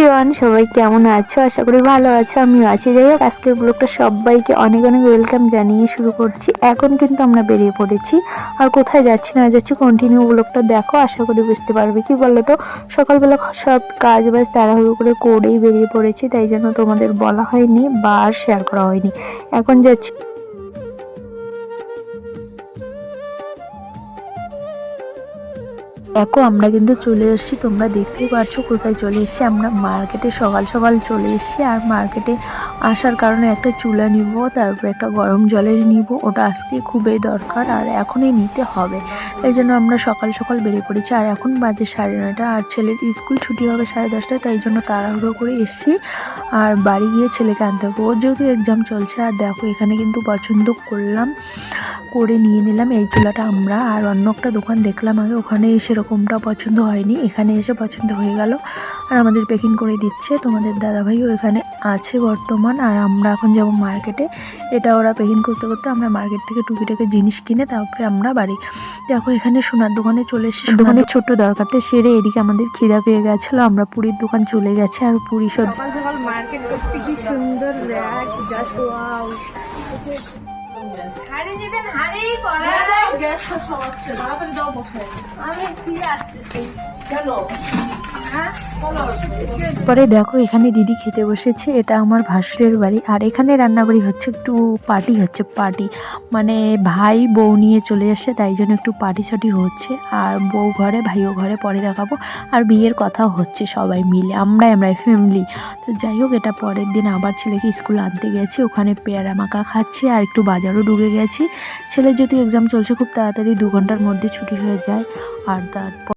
Everyone সবাই কেমন আছো? আশা করি ভালো আছো, আমিও আছি। যাই হোক, আজকের ব্লগটা সবাইকে অনেক অনেক ওয়েলকাম জানিয়ে শুরু করছি। এখন কিন্তু আমরা বেরিয়ে পড়েছি। আর কোথায় যাচ্ছি, না যাচ্ছি কন্টিনিউ ব্লগটা দেখো। আশা করি বুঝতে পারবে। কি বলো তো সকালবেলা সব কাজ বাজ তাড়াহুড়ো করে করেই বেরিয়ে পড়েছি, তাই জন্য তোমাদের বলা হয়নি বা শেয়ার করা হয়নি। এখন যাচ্ছি। দেখো, আমরা কিন্তু চলে এসেছি। তোমরা দেখতেই পাচ্ছ কোথায় চলে এসেছি। আমরা মার্কেটে সকাল সকাল চলে এসেছি আর মার্কেটে আসার কারণে একটা চুলা নিব, তারপর একটা গরম জলের নিব। ওটা আজকে খুবই দরকার আর এখনই নিতে হবে। এই জন্য আমরা সকাল সকাল বেরিয়ে পড়েছি। আর এখন বাজে সাড়ে নয়টা। আর ছেলের স্কুল ছুটি হবে সাড়ে দশটায়, তাই জন্য তাড়াহুড়ো করে এসেছি। আর বাড়ি গিয়ে ছেলেকে আনতে হবে। ওর যেহেতু এক্সাম চলছে, আর দেখো, এখানে কিন্তু পছন্দ করলাম, করে নিয়ে নিলাম। এই চুলাটা আমরা আর অন্য একটা দোকান দেখলাম আগে। ওখানে সেরকমটা পছন্দ হয়নি। এখানে এসে পছন্দ হয়ে গেল। আর আমাদের প্যাকিং করে দিচ্ছে। তোমাদের দাদাভাইও এখানে আছে বর্তমান। আর আমরা এখন যাব মার্কেটে এটা ওরা প্যাকিং করতে করতে আমরা মার্কেট থেকে টুকিটাকে জিনিস কিনে তারপরে আমরা বাড়ি। দেখো এখানে সোনার দোকানে চলে এসেছি। দোকানের ছোট্ট দরকারটা সেরে এদিকে আমাদের খিদা পেয়ে গেছিল। আমরা পুরীর দোকান চলে গেছে আর পুরী সবজি সকাল সকাল মার্কেট করতে কি সুন্দর সব আমি ফিরে আসতেছি। পরে দেখো, এখানে দিদি খেতে বসেছে, এটা আমার ভাসুরের বাড়ি। আর এখানে রান্নাবাড়ি হচ্ছে একটু পার্টি হচ্ছে, পার্টি। মানে ভাই বউ নিয়ে চলে আসছে তাই জন্য একটু পার্টি সাটি হচ্ছে। আর বউ ঘরে, ভাইও ঘরে, পরে দেখাবো। আর বিয়ের কথাও হচ্ছে সবাই মিলে, আমরাই আমরা ফ্যামিলি তো যাই হোক, এটা পরের দিন আবার ছেলেকে স্কুল আনতে গেছি, ওখানে পেয়ারা মাখা খাচ্ছি আর একটু বাজারও ঢুকে গেছি। ছেলে যদি এক্সাম চলছে, খুব তাড়াতাড়ি দু ঘণ্টার মধ্যে ছুটি হয়ে যায়। আর তারপর